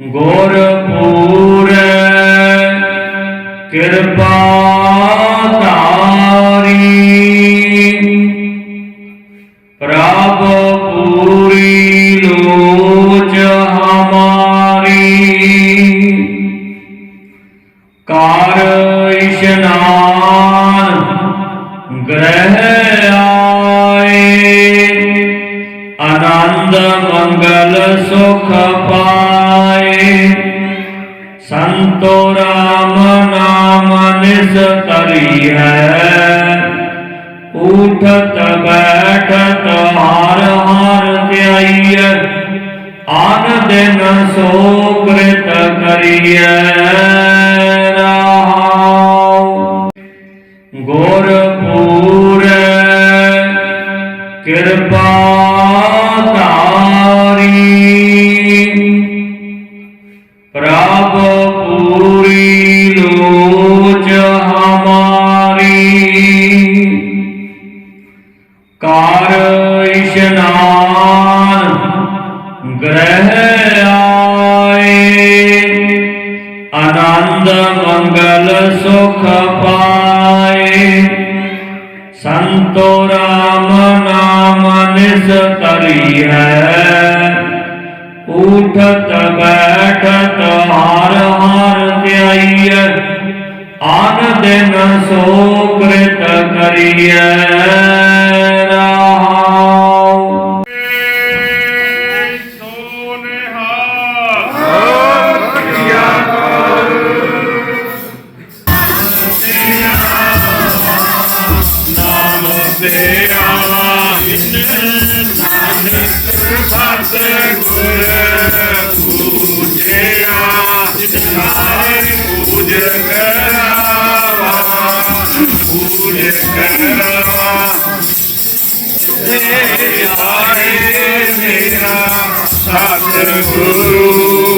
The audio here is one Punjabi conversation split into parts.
ਗੁਰ ਪੂਰੈ ਕਿਰਪਾ ਧਾਰੀ। ਆਨੰਦ ਮੰਗਲ ਸੁਖ ਪਾਏ। ਸੰਤੋ ਰਾਮ ਨਾਮ ਨਿਸਤਰੀ ਹੈ ਉਠਤ ਬੈਠਤ ਹਰ ਹਰ ਧਿਆਈਐ। ਆਨ ਦਿਨ ਸੋ ਕ੍ਰਿਤ ਕਰੀਐ। ਰਹਾਉ ਗੁਰ ਪੂਰੈ ਕਿਰਪਾ ਕਾਰ ਇਸ਼ਨਾਨ ਗ੍ਰਹਿ ਆਏ। ਆਨੰਦ ਮੰਗਲ ਸੁਖ ਪਾਏ। ਸੰਤੋ ਰਾਮ ਨਾਮ ਨਿਸਤਰੀ ਹੈ। ਉਠਤ ਬੈਠ ਆਨ ਦਿਨ ਸੋ ਕ੍ਰਿਤ ਕਰੀਐ ਰਹਾਉ ਗੁਰੂ ਸੋਹਣ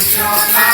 ਸਤਿ